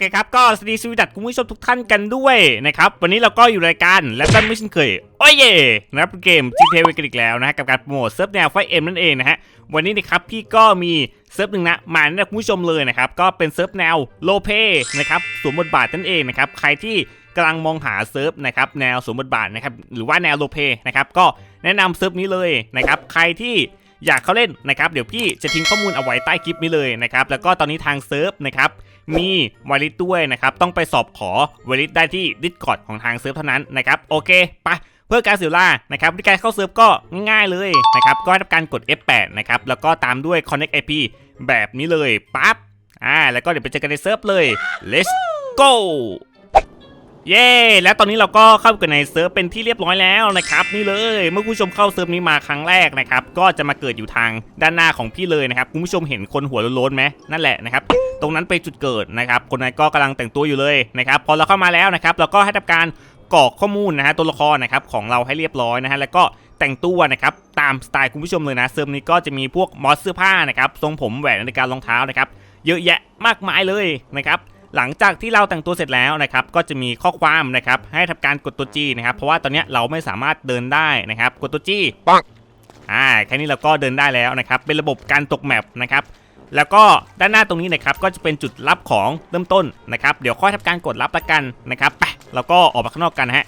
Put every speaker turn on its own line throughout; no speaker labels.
เคครับก็สวัสดีสวัสดีคุณผู้ชมทุกท่านกันด้วยนะครับวันนี้เราก็อยู่รายการและตั้นไม่ช่นเคยโอ้ยเย่นะครับเกม GTA กันอีกแล้วนะฮะกับการโปรโมทเซิร์ฟแนวไฟเอ็มนั่นเองนะฮะวันนี้นะครับพี่ก็มีเซิร์ฟหนึ่งนะมาแนะนำคุณผู้ชมเลยนะครับก็เป็นเซิร์ฟแนวโลเปนะครับสวมบทบาทนั่นเองนะครับใครที่กำลังมองหาเซิร์ฟนะครับแนวสวมบทบาทนะครับหรือว่าแนวโลเปนะครับก็แนะนำเซิร์ฟนี้เลยนะครับใครที่ อยากเข้าเล่นนะครับเดี๋ยวพี่จะทิ้งข้อมูลเอาไว้ใต้คลิปนี้เลยนะครับแล้วก็ตอนนี้ทางเซิร์ฟนะครับมีวอลิตด้วยนะครับต้องไปสอบขอวอลิตได้ที่ Discord ของทางเซิร์ฟเท่านั้นนะครับโอเคไปเพื่อการเสียเวลานะครับวิธีการเข้าเซิร์ฟก็ง่ายเลยนะครับ ก็ทำการกด F8 นะครับ แล้วก็ตามด้วย Connect IP แบบนี้เลย ปั๊บ อ่า แล้วก็เดี๋ยวไปเจอกันในเซิร์ฟเลย let's go เย้แล้วตอนนี้เราก็เข้ากันในเซิร์ฟเป็นที่เรียบร้อยแล้วนะครับนี่เลยเมื่อคุณผู้ชมเข้าเซิร์ฟนี้มาครั้งแรกนะครับก็จะมาเกิดอยู่ทางด้านหน้าของพี่เลยนะครับคุณผู้ชมเห็นคนหัวโล้นไหมนั่นแหละนะครับตรงนั้นเป็นจุดเกิดนะครับคนนั้นก็กำลังแต่งตัวอยู่เลยนะครับพอเราเข้ามาแล้วนะครับเราก็ให้ทำการกรอกข้อมูลนะฮะตัวละครนะครับของเราให้เรียบร้อยนะฮะแล้วก็แต่งตัวนะครับตามสไตล์คุณผู้ชมเลยนะเซิร์ฟนี้ก็จะมีพวกมอสเสื้อผ้านะครับทรงผมแหวนนาฬิการรองเท้านะครับเยอะแยะมากมายเลยนะครับ หลังจากที่เราแต่งตัวเสร็จแล้วนะครับก็จะมีข้อความนะครับให้ทำการกดตัว G นะครับเพราะว่าตอนเนี้ยเราไม่สามารถเดินได้นะครับกดตัว G
ปัง
อ่าแค่นี้เราก็เดินได้แล้วนะครับเป็นระบบการตกแมปนะครับแล้วก็ด้านหน้าตรงนี้นะครับก็จะเป็นจุดรับของเริ่มต้นนะครับเดี๋ยวค่อยทำการกดรับละกันนะครับไปเราก็ออกมาข้างนอกกันนะฮะ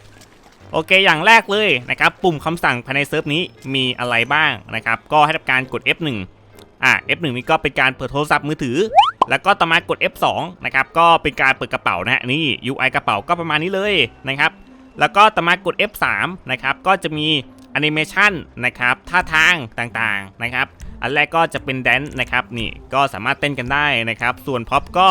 โอเค อย่างแรกเลยนะครับปุ่มคำสั่งภายในเซิร์ฟนี้มีอะไรบ้างนะครับก็ให้ทำการกด F1 อ่า F1 นี่ก็เป็นการเปิดโทรศัพท์มือถือ แล้วก็ต่อมากด F2 นะครับก็เป็นการเปิดกระเป๋านะฮะนี่ UI กระเป๋าก็ประมาณนี้เลยนะครับแล้วก็ต่อมากด F3 นะครับก็จะมีแอนิเมชันนะครับท่าทางต่างๆนะครับ อันแรกก็จะเป็นแดนซ์นะครับนี่ก็สามารถเต้นกันได้นะครับ ส่วนพ็อปก็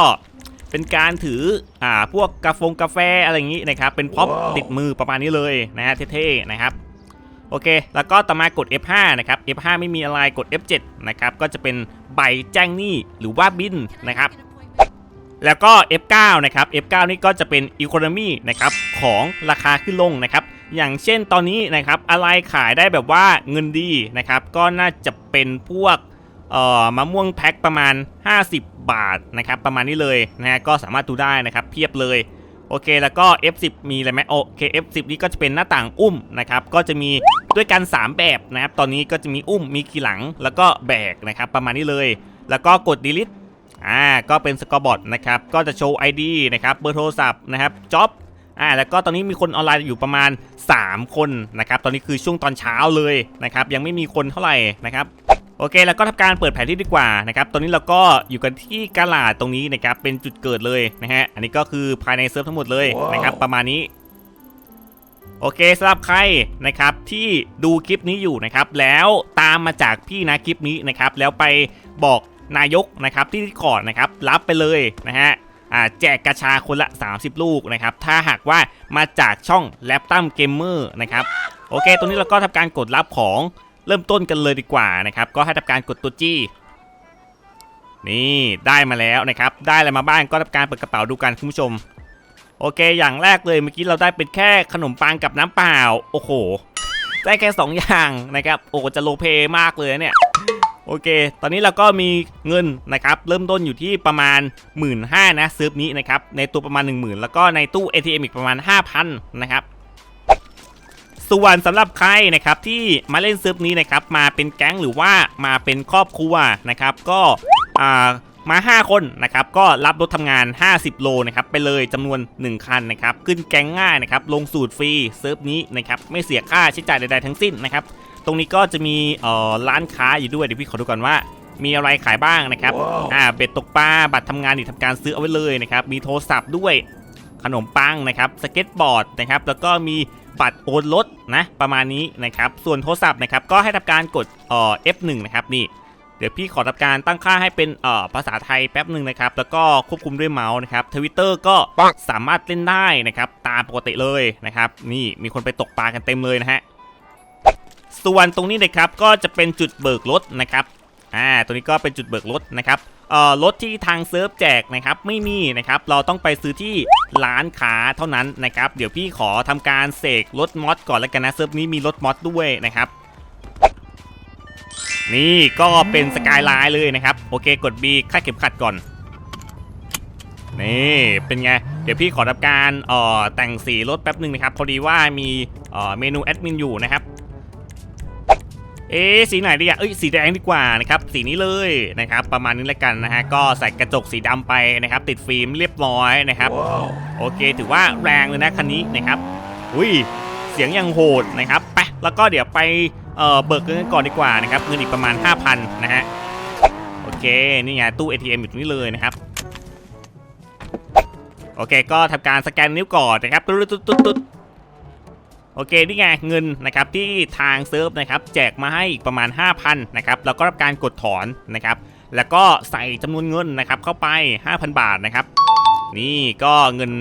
เป็นการถืออ่าพวกกาฟงกาแฟอะไรอย่างนี้นะครับ เป็นพ็อปติดมือประมาณนี้เลยนะฮะเท่ๆนะครับ โอเค แล้วก็ต่อมากด F5 นะครับ F5 ไม่มีอะไรกด F7 นะครับก็จะเป็นใบแจ้งหนี้หรือว่าบินนะครับแล้วก็ F9 นะครับ F9 นี่ก็จะเป็น Economy นะครับของราคาขึ้นลงนะครับ อย่างเช่นตอนนี้นะครับอะไรขายได้แบบว่าเงินดีนะครับก็น่าจะเป็นพวกเอ่อมะม่วงแพ็คประมาณ 50 บาทนะครับประมาณนี้เลยนะฮะก็สามารถดูได้นะครับเพียบเลย โอเค แล้วก็ F10 มีอะไรไหมโอเค F10 นี่ก็จะเป็นหน้าต่างอุ้มนะครับก็จะมีด้วยกัน 3 แบบนะครับตอนนี้ก็จะมีอุ้มมีขี่หลังแล้วก็แบกนะครับประมาณนี้เลย แล้วก็กด delete อ่าก็เป็นสกอร์บอร์ดนะครับก็จะโชว์ ID นะครับเบอร์โทรศัพท์นะครับจ็อบอ่าแล้วก็ตอนนี้มีคนออนไลน์อยู่ประมาณ 3 คนนะครับตอนนี้คือช่วงตอนเช้าเลยนะครับยังไม่มีคนเท่าไหร่นะครับ โอเค แล้วก็ทำการเปิดแผนที่ดีกว่านะครับ ตอนนี้เราก็อยู่กันที่กาลาดตรงนี้นะครับ เป็นจุดเกิดเลยนะฮะ อันนี้ก็คือภายในเซิร์ฟทั้งหมดเลยนะครับ ประมาณนี้โอเคสำหรับใครนะครับที่ดูคลิปนี้อยู่นะครับ แล้วตามมาจากพี่นะคลิปนี้นะครับ แล้วไปบอกนายกนะครับที่ที่คอร์ดนะครับ รับไปเลยนะฮะอ่าแจกกระชาคนละ 30 ลูกนะครับ ถ้าหากว่ามาจากช่องแลปตัมเกมเมอร์นะครับ โอเค ตรงนี้เราก็ทำการกดรับของ เริ่มต้นกันเลยดีกว่านะครับ ก็ให้ทำการกดตัวจี้ นี่ได้มาแล้วนะครับ ได้อะไรมาบ้างก็ทำการเปิดกระเป๋าดูกันคุณผู้ชม โอเค อย่างแรกเลยเมื่อกี้เราได้เป็นแค่ขนมปังกับน้ำเปล่า โอ้โห ได้แค่ 2 อย่างนะครับ โอ้จะโลเพมากเลยเนี่ยโอเค ตอนนี้เราก็มีเงินนะครับ เริ่มต้นอยู่ที่ประมาณ 1 5ื่นนะซิร์ฟนี้นะครับ ในตัวประมาณ 1 0,000 แล้วก็ในตู้ ATM อีกประมาณ 5,000 นะครับ ส่วนสำหรับใครนะครับที่มาเล่นเซิร์ฟนี้นะครับมาเป็นแก๊งหรือว่ามาเป็นครอบครัวนะครับก็อ่ามา 5 คนนะครับก็รับรถทำงาน 50 โลนะครับไปเลยจำนวน 1 คันนะครับขึ้นแก๊งง่ายนะครับลงสูตรฟรีเซิร์ฟนี้นะครับไม่เสียค่าใช้จ่ายใดๆทั้งสิ้นนะครับตรงนี้ก็จะมีเอ่อร้านค้าอยู่ด้วยเดี๋ยวพี่ขอดูก่อนว่ามีอะไรขายบ้างนะครับอ่า เบ็ดตกปลา บัตรทำงานนี่ทำการซื้อเอาไว้เลยนะครับ มีโทรศัพท์ด้วย ขนมปังนะครับ สเก็ตบอร์ดนะครับ แล้วก็มี บัตรโอนรถนะประมาณนี้นะครับ ส่วนโทรศัพท์นะครับก็ให้ทำการกดเอ่อ F1 นะครับนี่เดี๋ยวพี่ขอทำการตั้งค่าให้เป็นเอ่อภาษาไทยแป๊บหนึ่งนะครับแล้วก็ควบคุมด้วยเมาส์นะครับทวิตเตอร์ก็
ปัง
สามารถเล่นได้นะครับตามปกติเลยนะครับนี่มีคนไปตกปลากันเต็มเลยนะฮะส่วนตรงนี้นะครับก็จะเป็นจุดเบิกรถนะครับ อ่าตรงนี้ก็เป็นจุดเบิกรถนะครับเอ่อรถที่ทางเซิร์ฟแจกนะครับไม่มีนะครับเราต้องไปซื้อที่ร้านค้าเท่านั้นนะครับเดี๋ยวพี่ขอทำการเสกรถมอสก่อนแล้วกันนะเซิร์ฟนี้มีรถมอสด้วยนะครับนี่ก็เป็นสกายไลน์เลยนะครับโอเคกด B คาดเข็มขัดก่อนนี่เป็นไง เดี๋ยวพี่ขอทำการเอ่อแต่งสีรถแป๊บหนึ่งนะครับ พอดีว่ามีเอ่อเมนูแอดมินอยู่นะครับ เอ๊สีไหนดีอะเอ้ยสีแดงดีกว่านะครับสีนี้เลยนะครับประมาณนี้แล้วกันนะฮะก็ใส่กระจกสีดำไปนะครับติดฟิล์มเรียบร้อยนะครับโอเค ถือว่าแรงเลยนะคันนี้นะครับอุ้ยเสียงยังโหดนะครับไปแล้วก็เดี๋ยวไปเอ่อเบิกเงินกันก่อนดีกว่านะครับเงินอีกประมาณ 5,000นะฮะโอเคนี่ไงตู้ ATM อยู่ตรงนี้เลยนะครับโอเค ก็ทำการสแกนนิ้วก่อนนะครับตุ๊ดตุ๊ดตุ๊ดตุ๊ด โอเคนี่ไงเงินนะครับที่ทางเซิร์ฟนะครับแจกมาให้อีกประมาณ 5,000นะครับแล้วก็รับการกดถอนนะครับ แล้วก็ใส่จำนวนเงินนะครับเข้าไป 5,000 บาทนะครับ นี่ก็เงิน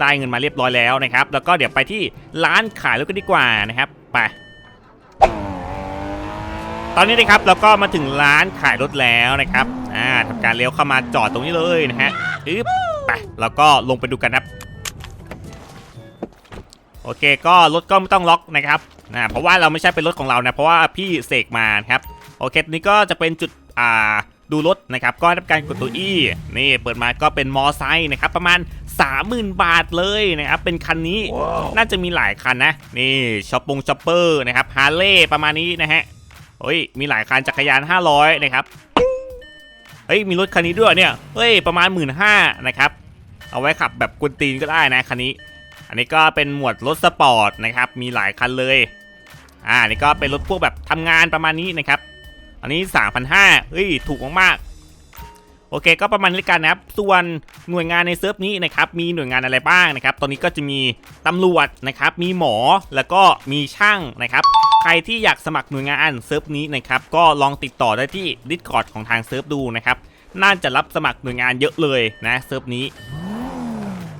ได้เงินมาเรียบร้อยแล้วนะครับ แล้วก็เดี๋ยวไปที่ร้านขายรถกันดีกว่านะครับไปตอนนี้นะครับเราก็มาถึงร้านขายรถแล้วนะครับอ่าทำการเลี้ยวเข้ามาจอดตรงนี้เลยนะฮะอึ๊บไปแล้วก็ลงไปดูกันครับ โอเคก็รถก็ไม่ต้องล็อกนะครับนะเพราะว่าเราไม่ใช่เป็นรถของเรานะเพราะว่าพี่เสกมานะครับโอเคนี้ก็จะเป็นจุดอ่าดูรถนะครับก็ทำการกดตัว E นี่เปิดมาก็เป็นมอไซค์นะครับประมาณ 30,000 บาทเลยนะครับเป็นคันนี้น่าจะมีหลายคันนะนี่ช็อปปงช็อปเปอร์นะครับฮาร์เลย์ประมาณนี้นะฮะเฮ้ยมีหลายคันจักรยาน 500 นะครับเฮ้ยมีรถคันนี้ด้วยเนี่ยเฮ้ยประมาณ 1 5ื่นนะครับเอาไว้ขับแบบกวนตีนก็ได้นะคันนี้ อันนี้ก็เป็นหมวดรถสปอร์ตนะครับ มีหลายคันเลย อ่านี่ก็เป็นรถพวกแบบทำงานประมาณนี้นะครับ อันนี้ 3,500เฮ้ย ถูกมากๆ โอเค ก็ประมาณนี้กันนะครับ ส่วนหน่วยงานในเซิร์ฟนี้นะครับ มีหน่วยงานอะไรบ้างนะครับ ตอนนี้ก็จะมีตำรวจนะครับ มีหมอ แล้วก็มีช่างนะครับ ใครที่อยากสมัครหน่วยงานเซิร์ฟนี้นะครับ ก็ลองติดต่อได้ที่ Discord ของทางเซิร์ฟดูนะครับ น่าจะรับสมัครหน่วยงานเยอะเลยนะเซิร์ฟนี้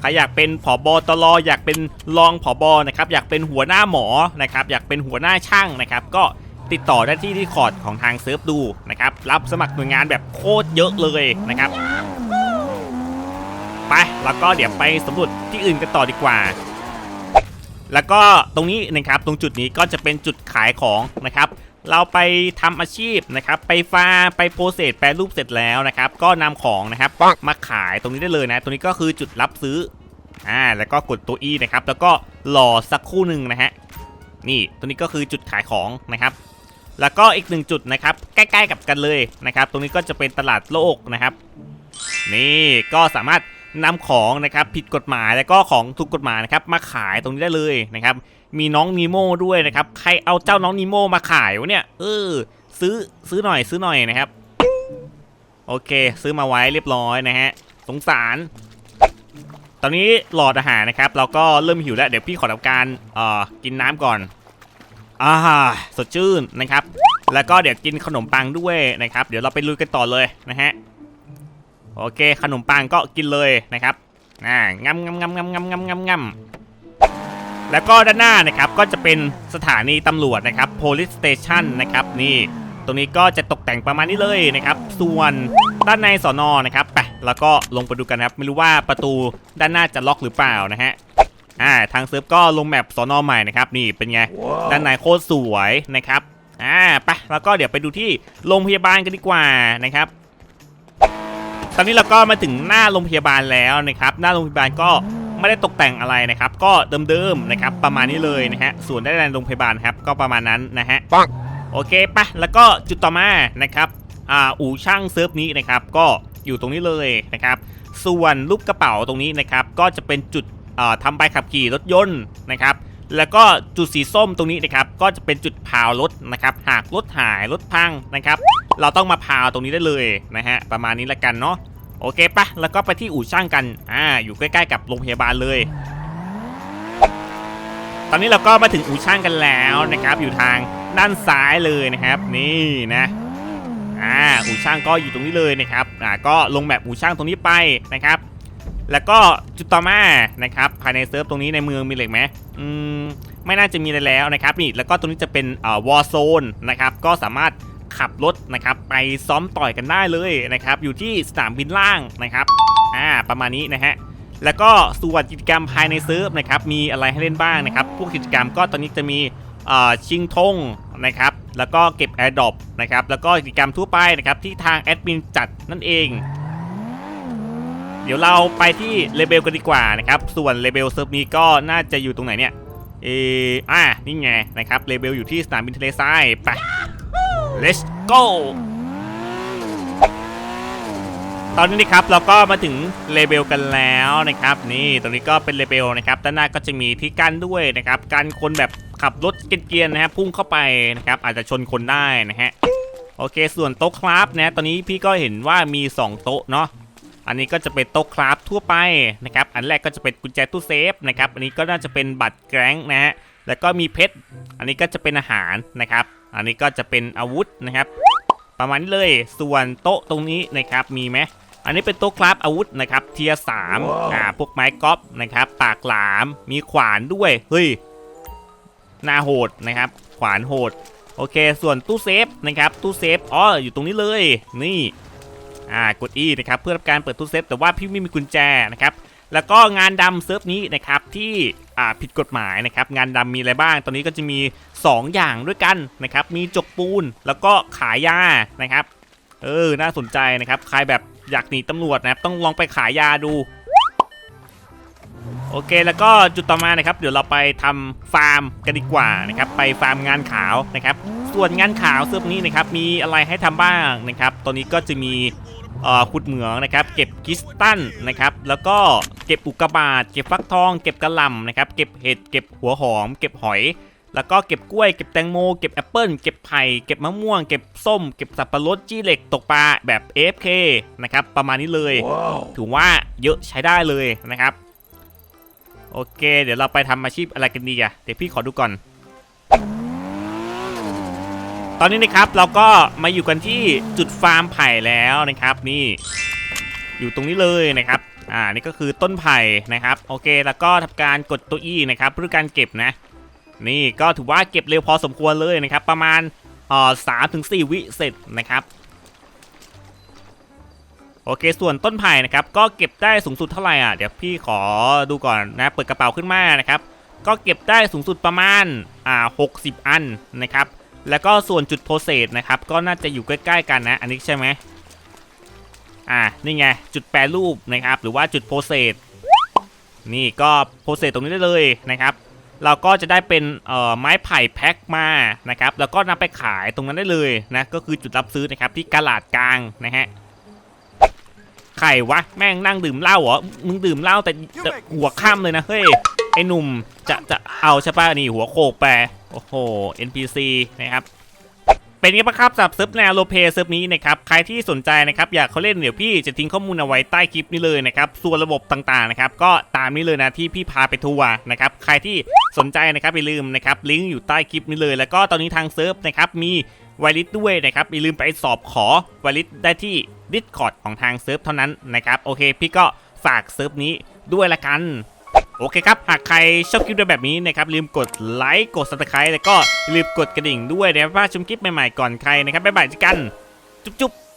ใครอยากเป็นผอบอตลออยากเป็นรองผอบอนะครับอยากเป็นหัวหน้าหมอนะครับอยากเป็นหัวหน้าช่างนะครับก็ติดต่อได้ที่ที่คอร์ดของทางเซิร์ฟดูนะครับรับสมัครหน่วยงานแบบโคตรเยอะเลยนะครับไปแล้วก็เดี๋ยวไปสำรวจที่อื่นกันต่อดีกว่า แล้วก็ตรงนี้นะครับตรงจุดนี้ก็จะเป็นจุดขายของนะครับ เราไปทำอาชีพนะครับ ไปฟาร์มไปโปรเซสแปรรูปเสร็จแล้วนะครับ ก็นำของนะครับมาขายตรงนี้ได้เลยนะ ตรงนี้ก็คือจุดรับซื้ออ่าแล้วก็กดตัว E นะครับ แล้วก็รอสักครู่หนึ่งนะฮะนี่ตัวนี้ก็คือจุดขายของนะครับ แล้วก็อีกหนึ่งจุดนะครับ ใกล้ ๆ กับกันเลยนะครับ ตรงนี้ก็จะเป็นตลาดโลกนะครับ นี่ก็สามารถ นำของนะครับผิดกฎหมายแล้วก็ของถูกกฎหมายนะครับมาขายตรงนี้ได้เลยนะครับ มีน้องนีโม่ด้วยนะครับ ใครเอาเจ้าน้องนีโม่มาขายวะเนี่ยเออซื้อซื้อหน่อยซื้อหน่อยนะครับ โอเค ซื้อมาไว้เรียบร้อยนะฮะสงสาร ตอนนี้หลอดอาหารนะครับ เราก็เริ่มหิวแล้วเดี๋ยวพี่ขอทำการเอ่อกินน้ำก่อนอ่าสดชื่นนะครับ แล้วก็เดี๋ยวกินขนมปังด้วยนะครับ เดี๋ยวเราไปลุยกันต่อเลยนะฮะ โอเค ขนมปังก็กินเลยนะครับอ่างำงำงำงำงำงำงำงำแล้วก็ด้านหน้านะครับก็จะเป็นสถานีตำรวจนะครับ police station นะครับนี่ ตรงนี้ก็จะตกแต่งประมาณนี้เลยนะครับ ส่วนด้านในสอนอนะครับไปแล้วก็ลงไปดูกันนะครับ ไม่รู้ว่าประตูด้านหน้าจะล็อกหรือเปล่านะฮะอ่าทางเซิร์ฟก็ลงแมปสอนอใหม่นะครับนี่เป็นไงด้านในโคตรสวยนะครับอ่าไปแล้วก็เดี๋ยวไปดูที่โรงพยาบาลกันดีกว่านะครับ ตอนนี้เราก็มาถึงหน้าโรงพยาบาลแล้วนะครับ หน้าโรงพยาบาลก็ไม่ได้ตกแต่งอะไรนะครับ ก็เดิมๆนะครับ ประมาณนี้เลยนะฮะ ส่วนด้านในโรงพยาบาลครับ ก็ประมาณนั้นนะฮะ
ปัง
โอเคปะแล้วก็จุดต่อมานะครับ อ่า อู่ช่างเซิร์ฟนี้นะครับ ก็อยู่ตรงนี้เลยนะครับ ส่วนรูปกระเป๋าตรงนี้นะครับ ก็จะเป็นจุดอ่าทำใบขับขี่รถยนต์นะครับ แล้วก็จุดสีส้มตรงนี้นะครับก็จะเป็นจุดพาวรถนะครับหากรถหายรถพังนะครับ เราต้องมาพาวตรงนี้ได้เลยนะฮะประมาณนี้ละกันเนาะโอเคปะแล้วก็ไปที่อู่ช่างกันอ่าอยู่ใกล้ๆกับโรงพยาบาลเลย ตอนนี้เราก็มาถึงอู่ช่างกันแล้วนะครับ อยู่ทางด้านซ้ายเลยนะครับ นี่นะอ่าอู่ช่างก็อยู่ตรงนี้เลยนะครับอ่าก็ลงแบบอู่ช่างตรงนี้ไปนะครับ แล้วก็จุดต่อมานะครับภายในเซิร์ฟตรงนี้ในเมืองมีเหล็กไหมอืมไม่น่าจะมีอะไรแล้วนะครับนี่แล้วก็ตรงนี้จะเป็นอ่าวอร์โซนนะครับก็สามารถขับรถนะครับไปซ้อมต่อยกันได้เลยนะครับอยู่ที่สนามบินล่างนะครับอ่าประมาณนี้นะฮะแล้วก็ส่วนกิจกรรมภายในเซิร์ฟนะครับมีอะไรให้เล่นบ้างนะครับพวกกิจกรรมก็ตอนนี้จะมีชิงธงนะครับแล้วก็เก็บ a อ r d r o p นะครับแล้วก็กิจกรรมทั่วไปนะครับที่ทางแอดมินจัดนั่นเอง ดี๋ยวเราไปที่เลเบลกันดีกว่านะครับ ส่วนเลเบลเซิร์ฟนี้ก็น่าจะอยู่ตรงไหนเนี่ย เอออะนี่ไงนะครับเลเบลอยู่ที่สนามบินทะเลทรายไป let's go ตอนนี้นะครับเราก็มาถึงเลเบลกันแล้วนะครับ นี่ตรงนี้ก็เป็นเลเบลนะครับด้านหน้าก็จะมีที่กั้นด้วยนะครับกันคนแบบขับรถเกียนๆนะฮะพุ่งเข้าไปนะครับ อาจจะชนคนได้นะฮะโอเค ส่วนโต๊ะคราฟนะตอนนี้พี่ก็เห็นว่ามี 2 โต๊ะเนาะ อันนี้ก็จะเป็นโต๊ะคราฟทั่วไปนะครับ อันแรกก็จะเป็นกุญแจตู้เซฟนะครับ อันนี้ก็น่าจะเป็นบัตรแกร้งนะฮะ แล้วก็มีเพชร อันนี้ก็จะเป็นอาหารนะครับ อันนี้ก็จะเป็นอาวุธนะครับ ประมาณนี้เลย ส่วนโต๊ะตรงนี้นะครับ มีไหมอันนี้เป็นโต๊ะคราฟอาวุธนะครับ เทียสามอ่า พวกไม้กอล์ฟนะครับ ปากหลาม มีขวานด้วย เฮ้ยหนาโหดนะครับ ขวานโหด โอเค ส่วนตู้เซฟนะครับ ตู้เซฟ อ๋อ อยู่ตรงนี้เลย นี่ อ่ากด E นะครับเพื่อรับการเปิดตู้เซฟแต่ว่าพี่ไม่มีกุญแจนะครับแล้วก็งานดำเซิร์ฟนี้นะครับที่อ่าผิดกฎหมายนะครับงานดำมีอะไรบ้าง ตอนนี้ก็จะมี 2 อย่างด้วยกันนะครับมีจกปูนแล้วก็ขายยานะครับเออน่าสนใจนะครับใครแบบอยากหนีตำรวจนะครับต้องลองไปขายยาดูโอเคแล้วก็จุดต่อมานะครับเดี๋ยวเราไปทำฟาร์มกันดีกว่านะครับไปฟาร์มงานขาวนะครับส่วนงานขาวเสื้อนี้นะครับมีอะไรให้ทำบ้างนะครับตอนนี้ก็จะมี ขุดเหมืองนะครับ เก็บกิสตันนะครับ แล้วก็เก็บอุกกาบาตเก็บฟักทอง เก็บกระหล่ำนะครับ เก็บเห็ด เก็บหัวหอม เก็บหอย แล้วก็เก็บกล้วย เก็บแตงโม เก็บแอปเปิลเก็บไผ่ เก็บมะม่วง เก็บส้ม เก็บสับปะรด จี้เหล็ก ตกปลาแบบ AFK นะครับ ประมาณนี้เลย ถือว่าเยอะใช้ได้เลยนะครับ โอเค เดี๋ยวเราไปทำอาชีพอะไรกันดีอะเดี๋ยวพี่ขอดูก่อน ตอนนี้นะครับเราก็มาอยู่กันที่จุดฟาร์มไผ่แล้วนะครับ นี่ อยู่ตรงนี้เลยนะครับอ่านี่ก็คือต้นไผ่นะครับ โอเค แล้วก็ทำการกดตัวอีนะครับเพื่อการเก็บนะ นี่ก็ถือว่าเก็บเร็วพอสมควรเลยนะครับ ประมาณอ่อสามถึงสี่วิเสร็จนะครับโอเค ส่วนต้นไผ่นะครับ ก็เก็บได้สูงสุดเท่าไหร่อะ เดี๋ยวพี่ขอดูก่อนนะ เปิดกระเป๋าขึ้นมานะครับ ก็เก็บได้สูงสุดประมาณอ่า60อันนะครับ แล้วก็ส่วนจุดโพเซสนะครับ ก็น่าจะอยู่ใกล้ๆกันนะ อันนี้ใช่ไหมอ่านี่ไง จุดแปรรูปนะครับ หรือว่าจุดโพเซสนี่ก็โพเซสตรงนี้ได้เลยนะครับ เราก็จะได้เป็นเอ่อไม้ไผ่แพ็คมานะครับ แล้วก็นำไปขายตรงนั้นได้เลยนะ ก็คือจุดรับซื้อนะครับที่กลาดกลางนะฮะใครวะแม่งนั่งดื่มเหล้าเหรอ มึงดื่มเหล้าแต่แต่หัวข้ามเลยนะเฮ้ยไอ้หนุ่มจะจะเอาใช่ป่ะนี่หัวโขกแปร โอ้โห NPC นะครับเป็นไงบ้างครับสับเซิร์ฟแนวโลเปเซิร์ฟนี้นะครับใครที่สนใจนะครับอยากเขาเล่นเดี๋ยวพี่จะทิ้งข้อมูลเอาไว้ใต้คลิปนี้เลยนะครับส่วนระบบต่างๆนะครับก็ตามนี้เลยนะที่พี่พาไปทัวร์นะครับใครที่สนใจนะครับอย่าลืมนะครับลิงก์อยู่ใต้คลิปนี้เลย แล้วก็ตอนนี้ทางเซิร์ฟนะครับมีไวลิสด้วยนะครับอย่าลืมไปสอบขอไวลิสได้ที่ Discord ของทางเซิร์ฟเท่านั้นนะครับโอเค พี่ก็ฝากเซิร์ฟนี้ด้วยละกัน โอเคครับ หากใครชอบคลิปแบบนี้นะครับ ลืมกดไลค์กด subscribe แล้วก็ลืมกดกระดิ่งด้วยนะครับว่าชมคลิปใหม่ๆก่อนใครนะครับบ๊ายบายเจอกัน จุ๊บๆ